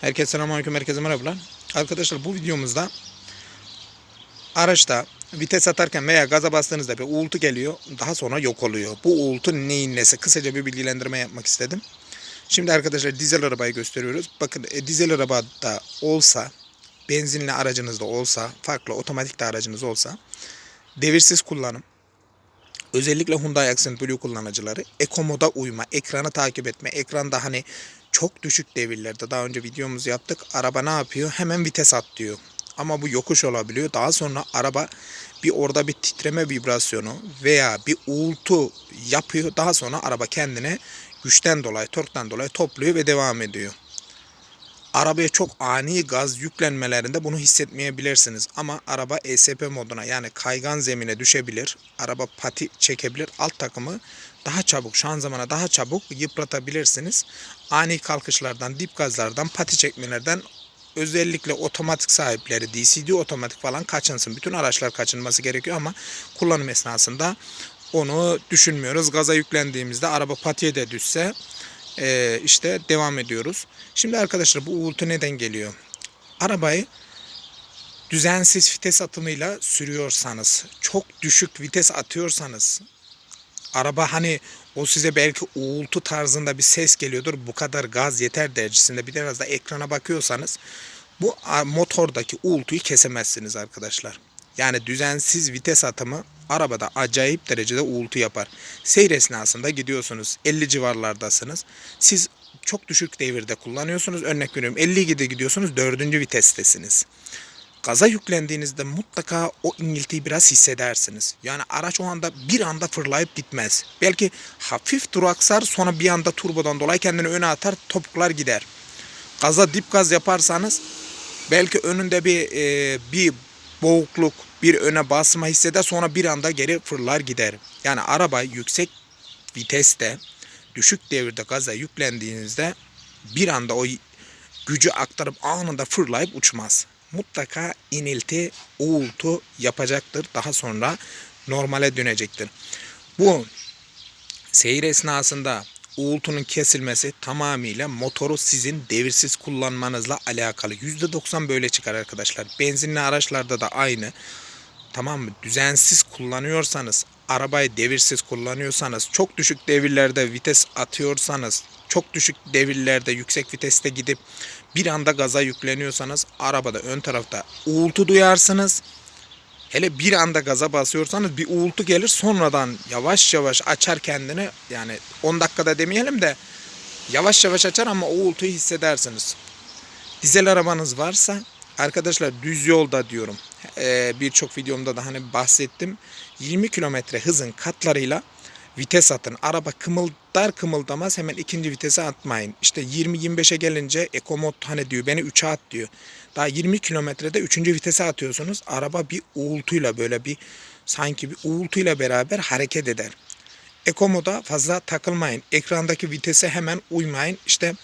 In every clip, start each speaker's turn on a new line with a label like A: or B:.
A: Herkese selamünaleyküm, herkese merhabalar. Arkadaşlar bu videomuzda araçta vites atarken veya gaza bastığınızda bir uğultu geliyor. Daha sonra yok oluyor. Bu uğultu neyin nesi? Kısaca bir bilgilendirme yapmak istedim. Şimdi arkadaşlar dizel arabayı gösteriyoruz. Bakın e, dizel arabada olsa, benzinli aracınızda olsa, farklı otomatik de aracınız olsa devirsiz kullanım. Özellikle Hyundai Accent Blue kullanıcıları Eco moda uyma, ekranı takip etme, ekranda hani çok düşük devirlerde daha önce videomuzu yaptık. Araba ne yapıyor? Hemen vites at diyor. Ama bu yokuş olabiliyor. Daha sonra araba bir orada bir titreme vibrasyonu veya bir uğultu yapıyor. Daha sonra araba kendine güçten dolayı, torktan dolayı topluyor ve devam ediyor. Arabaya çok ani gaz yüklenmelerinde bunu hissetmeyebilirsiniz. Ama araba ESP moduna yani kaygan zemine düşebilir. Araba pati çekebilir. Alt takımı daha çabuk, şanzımana daha çabuk yıpratabilirsiniz. Ani kalkışlardan, dip gazlardan, pati çekmelerden özellikle otomatik sahipleri DCD otomatik falan kaçınsın. Bütün araçlar kaçınması gerekiyor ama kullanım esnasında onu düşünmüyoruz. Gaza yüklendiğimizde araba patiye de düşse e, işte devam ediyoruz. Şimdi arkadaşlar bu uğultu neden geliyor? Arabayı düzensiz vites atımıyla sürüyorsanız, çok düşük vites atıyorsanız, araba hani o size belki uğultu tarzında bir ses geliyordur. Bu kadar gaz yeter derecesinde bir biraz da ekrana bakıyorsanız bu motordaki uğultuyu kesemezsiniz arkadaşlar. Yani düzensiz vites atımı arabada acayip derecede uğultu yapar. Seyir esnasında gidiyorsunuz 50 civarlardasınız. Siz çok düşük devirde kullanıyorsunuz. Örnek veriyorum 50 gide gidiyorsunuz 4. vitestesiniz. Gaza yüklendiğinizde mutlaka o iniltiyi biraz hissedersiniz. Yani araç o anda bir anda fırlayıp gitmez. Belki hafif duraksar sonra bir anda turbodan dolayı kendini öne atar topuklar gider. Gaza dip gaz yaparsanız belki önünde bir e, bir boğukluk, bir öne basma hisseder sonra bir anda geri fırlar gider. Yani araba yüksek viteste düşük devirde gaza yüklendiğinizde bir anda o gücü aktarıp anında fırlayıp uçmaz. Mutlaka inilti, uğultu yapacaktır. Daha sonra normale dönecektir. Bu seyir esnasında uğultunun kesilmesi tamamıyla motoru sizin devirsiz kullanmanızla alakalı. %90 böyle çıkar arkadaşlar. Benzinli araçlarda da aynı. Tamam mı? Düzensiz kullanıyorsanız, arabayı devirsiz kullanıyorsanız, çok düşük devirlerde vites atıyorsanız, çok düşük devirlerde yüksek viteste gidip bir anda gaza yükleniyorsanız arabada ön tarafta uğultu duyarsınız. Hele bir anda gaza basıyorsanız bir uğultu gelir sonradan yavaş yavaş açar kendini yani 10 dakikada demeyelim de yavaş yavaş açar ama o uğultuyu hissedersiniz. Dizel arabanız varsa arkadaşlar düz yolda diyorum Ee, birçok videomda da hani bahsettim 20 kilometre hızın katlarıyla vites atın. Araba kımıldar kımıldamaz hemen ikinci vitese atmayın. İşte 20-25'e gelince ekomod hani diyor beni 3'e at diyor. Daha 20 kilometrede 3. vitese atıyorsunuz. Araba bir uğultuyla böyle bir sanki bir uğultuyla beraber hareket eder. Ekomoda fazla takılmayın. Ekrandaki vitese hemen uymayın. İşte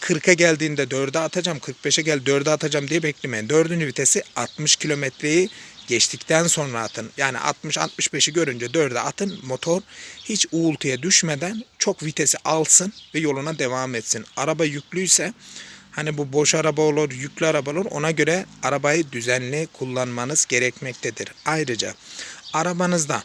A: 40'a geldiğinde 4'e atacağım, 45'e gel 4'e atacağım diye beklemeyin. 4. vitesi 60 kilometreyi geçtikten sonra atın. Yani 60-65'i görünce 4'e atın. Motor hiç uğultuya düşmeden çok vitesi alsın ve yoluna devam etsin. Araba yüklüyse hani bu boş araba olur, yüklü araba olur ona göre arabayı düzenli kullanmanız gerekmektedir. Ayrıca arabanızda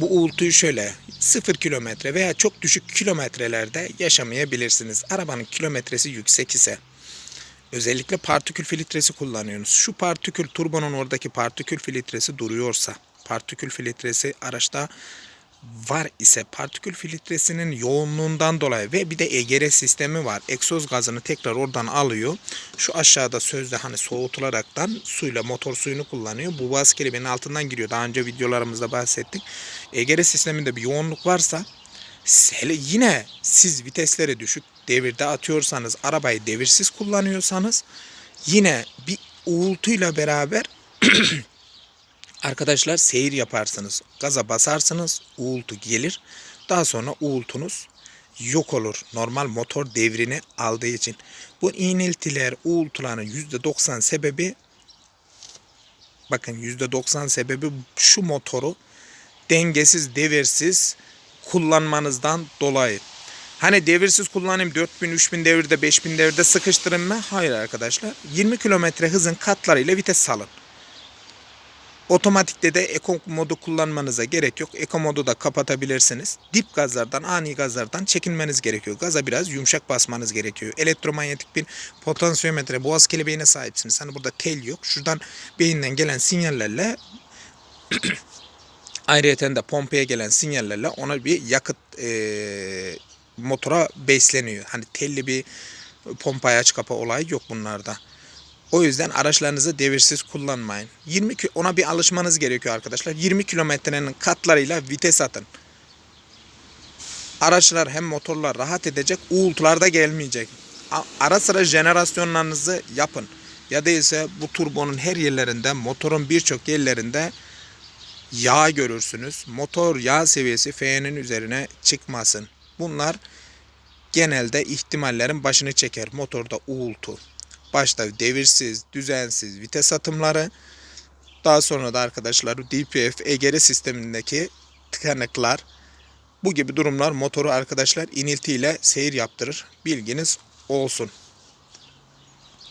A: bu uğultuyu şöyle 0 kilometre veya çok düşük kilometrelerde yaşamayabilirsiniz. Arabanın kilometresi yüksek ise özellikle partikül filtresi kullanıyorsunuz. Şu partikül turbonun oradaki partikül filtresi duruyorsa, partikül filtresi araçta var ise partikül filtresinin yoğunluğundan dolayı ve bir de EGR sistemi var. Egzoz gazını tekrar oradan alıyor. Şu aşağıda sözde hani soğutularaktan suyla motor suyunu kullanıyor. Bu baz kelimenin altından giriyor. Daha önce videolarımızda bahsettik. EGR sisteminde bir yoğunluk varsa yine siz vitesleri düşük devirde atıyorsanız arabayı devirsiz kullanıyorsanız yine bir uğultuyla beraber Arkadaşlar seyir yaparsınız. Gaza basarsınız, uğultu gelir. Daha sonra uğultunuz yok olur. Normal motor devrini aldığı için. Bu iniltiler, uğultuların %90 sebebi bakın %90 sebebi şu motoru dengesiz, devirsiz kullanmanızdan dolayı. Hani devirsiz kullanayım 4000 3000 devirde 5000 devirde sıkıştırın mı? Hayır arkadaşlar. 20 kilometre hızın katlarıyla vites salın. Otomatikte de eko modu kullanmanıza gerek yok. Eko modu da kapatabilirsiniz. Dip gazlardan, ani gazlardan çekinmeniz gerekiyor. Gaza biraz yumuşak basmanız gerekiyor. Elektromanyetik bir potansiyometre, boğaz kelebeğine sahipsiniz. Hani burada tel yok. Şuradan beyinden gelen sinyallerle ayrıyeten de pompaya gelen sinyallerle ona bir yakıt eee, motora besleniyor. Hani telli bir pompayı aç kapa olayı yok bunlarda. O yüzden araçlarınızı devirsiz kullanmayın. 20 ki- ona bir alışmanız gerekiyor arkadaşlar. 20 kilometrenin katlarıyla vites atın. Araçlar hem motorlar rahat edecek, uğultular da gelmeyecek. Ara sıra jenerasyonlarınızı yapın. Ya değilse bu turbonun her yerlerinde, motorun birçok yerlerinde yağ görürsünüz. Motor yağ seviyesi F'nin üzerine çıkmasın. Bunlar genelde ihtimallerin başını çeker. Motorda uğultu. Başta devirsiz, düzensiz vites atımları. Daha sonra da arkadaşlar DPF EGR sistemindeki tıkanıklar. Bu gibi durumlar motoru arkadaşlar iniltiyle seyir yaptırır. Bilginiz olsun.